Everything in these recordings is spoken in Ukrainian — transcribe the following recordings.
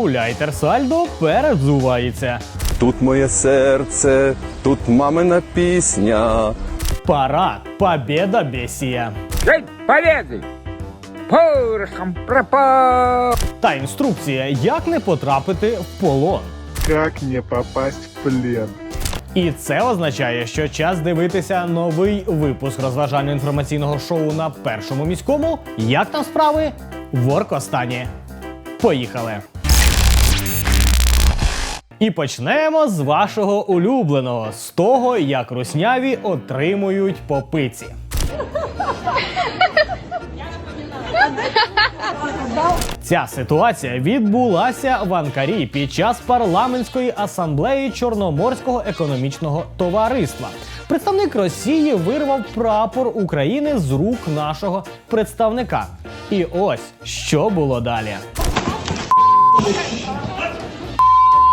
гауляйтер Сальдо перевзувається. Тут моє серце, тут мамина пісня. Парад Побєда Бесія. День Победы! Порохом пропал! Та інструкція, як не потрапити в полон. Как не попасть в плен? І це означає, що час дивитися новий випуск розважально-інформаційного шоу на першому міському. Як там справи? В Оркостані. Поїхали! І почнемо з вашого улюбленого, з того, як русняві отримують попиці. Ця ситуація відбулася в Анкарі під час парламентської асамблеї Чорноморського економічного товариства. Представник Росії вирвав прапор України з рук нашого представника. І ось що було далі.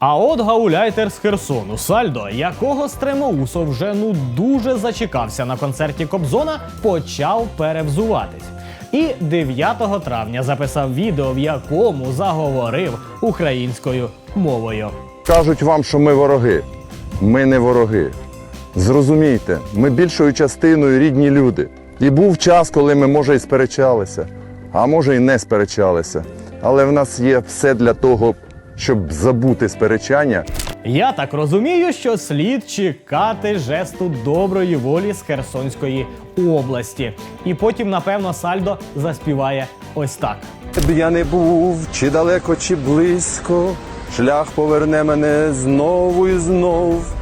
А от гауляйтер з Херсону Сальдо, якого Стремоусов вже ну дуже зачекався на концерті Кобзона, почав перевзуватись. І 9 травня записав відео, в якому заговорив українською мовою. Кажуть вам, що ми вороги. Ми не вороги. Зрозумійте, ми більшою частиною рідні люди. І був час, коли ми, може, і сперечалися, а може, і не сперечалися. Але в нас є все для того, щоб забути сперечання Я так розумію, що слід чекати жесту доброї волі з Херсонської області. І потім, напевно, Сальдо заспіває ось так. Б я не був, чи далеко, чи близько, шлях поверне мене знову і знов.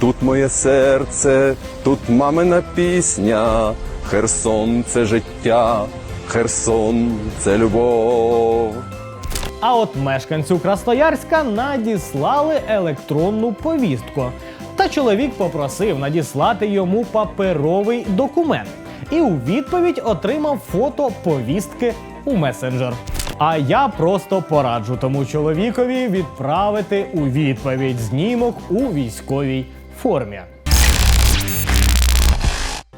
Тут моє серце, тут мамина пісня, Херсон це життя, Херсон це любов. А от мешканцю Красноярська надіслали електронну повістку. Та чоловік попросив надіслати йому паперовий документ. І у відповідь отримав фото повістки у месенджер. А я просто пораджу тому чоловікові відправити у відповідь знімок у військовій формі.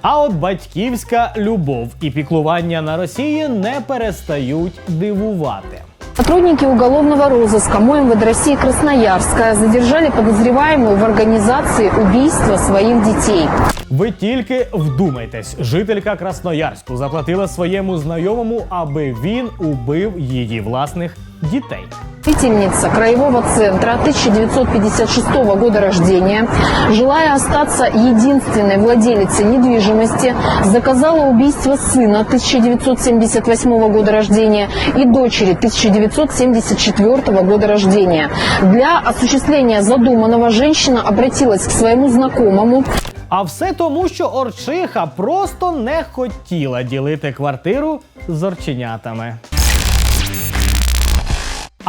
А от батьківська любов і піклування на Росії не перестають дивувати. Сотрудники уголовного розыска МОМВД России Красноярская задержали подозреваемую в организации убийства своих детей. Ви тільки вдумайтесь, жителька Красноярську заплатила своєму знайомому, аби він убив її власних дітей. Жительница краевого центра 1956 года рождения, желая остаться единственной владелицей недвижимости, заказала убийство сына 1978 года рождения и дочери 1974 года рождения. Для осуществления задуманного женщина обратилась к своему знакомому, А все тому, що Орчиха просто не хотіла ділити квартиру з орченятами.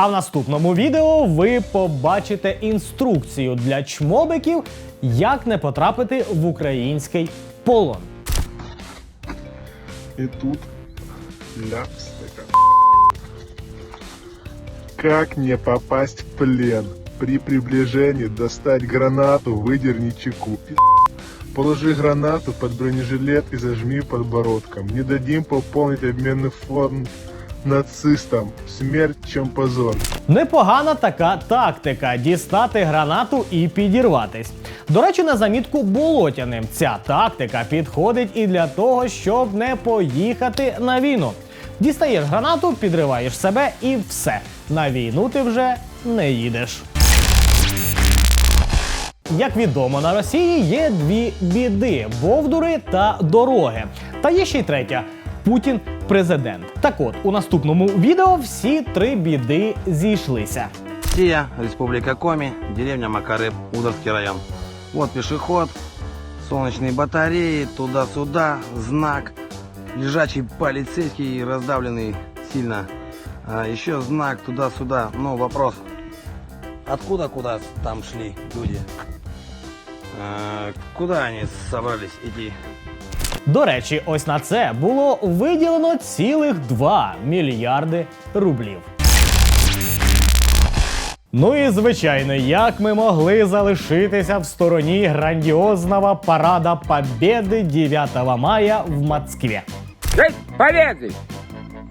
А в наступному відео ви побачите інструкцію для чмобиків, як не потрапити в український полон. И тут ляпс такая. Как не попасть в плен? При приближении достать гранату, выдерни чеку. Положи гранату под бронежилет и зажми подбородком. Не дадим пополнить обменный фонд нацистам. Смерть, чем позор. Непогана така тактика дістати гранату і підірватись. До речі, на замітку болотяним ця тактика підходить і для того, щоб не поїхати на війну. Дістаєш гранату, підриваєш себе і все. На війну ти вже не їдеш. Як відомо, на Росії є дві біди: бовдури та дороги. Та є ще й третя Путін президент. Так от, у наступному відео всі три біди зійшлися. Россия, Республика Коми, деревня Макарыб, Ударский район. Вот пешеход, солнечные батареи, туда-сюда, знак, лежачий полицейский, раздавленный сильно. А, еще знак туда-сюда. Но вопрос, откуда куда там шли люди? Э, Куда они собрались идти? До речі, ось на це було виділено цілих 2 мільярди рублів. Ну і звичайно, як ми могли залишитися в стороні грандіозного парада Побєди 9 мая в Москві. День Победы!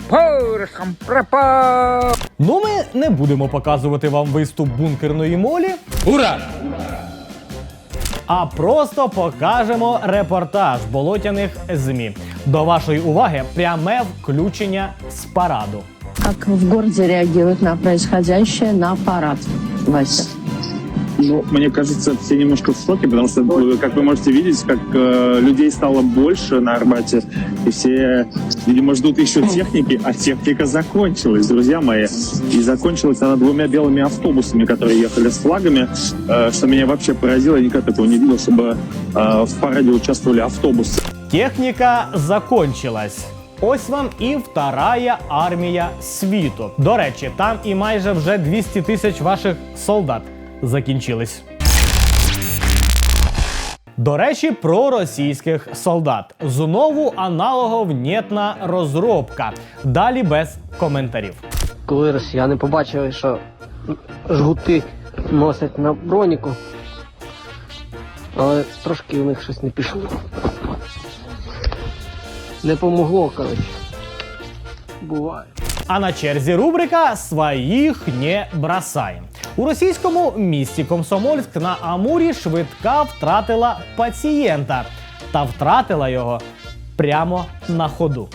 Порохом пропал! Ну, ми не будемо показувати вам виступ бункерної молі. Ура! А просто покажемо репортаж болотяних ЗМІ. До вашої уваги пряме включення з параду. Як в городі реагують на происходящее, на парад, Вася? Ну, мне кажется, все немножко в шоке, потому что, э, как вы можете видеть, как э, людей стало больше на Арбате, и все, видимо, ждут еще техники, а техника закончилась, друзья мои. И закончилась она двумя белыми автобусами, которые ехали с флагами, э, что меня вообще поразило, я никогда такого не видел, чтобы э, в параде участвовали автобусы. Техніка закончилась. Ось вам і вторая армія світу. До речі, там і майже вже 200 тисяч ваших солдат закінчились. До речі, про російських солдат. Знову аналоговнєтна розробка. Далі без коментарів. коли росіяни побачили, що жгути носять на броніку, але трошки у них щось не пішло. Не помогло, коротше. Буває. А на черзі рубрика «Своїх не бросаєм». У російському місті Комсомольськ на Амурі швидка втратила пацієнта та втратила його прямо на ходу.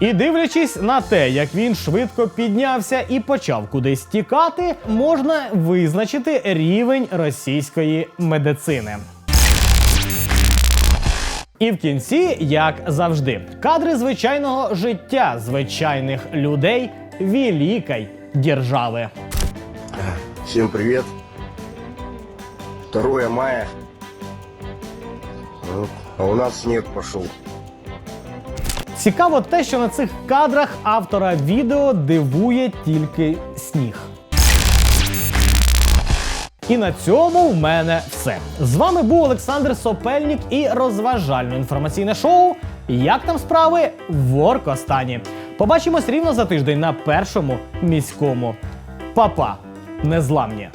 І дивлячись на те, як він швидко піднявся і почав кудись тікати, можна визначити рівень російської медицини. І в кінці, як завжди, кадри звичайного життя звичайних людей великої держави. Всем привет. 2 мая. А у нас снег пошел. Цікаво те, що на цих кадрах автора відео дивує тільки сніг. І на цьому в мене все. З вами був Олександр Сопельник і розважально-інформаційне шоу Як там справи в Оркостані. Побачимось рівно за тиждень на першому міському. Па-па, незламні!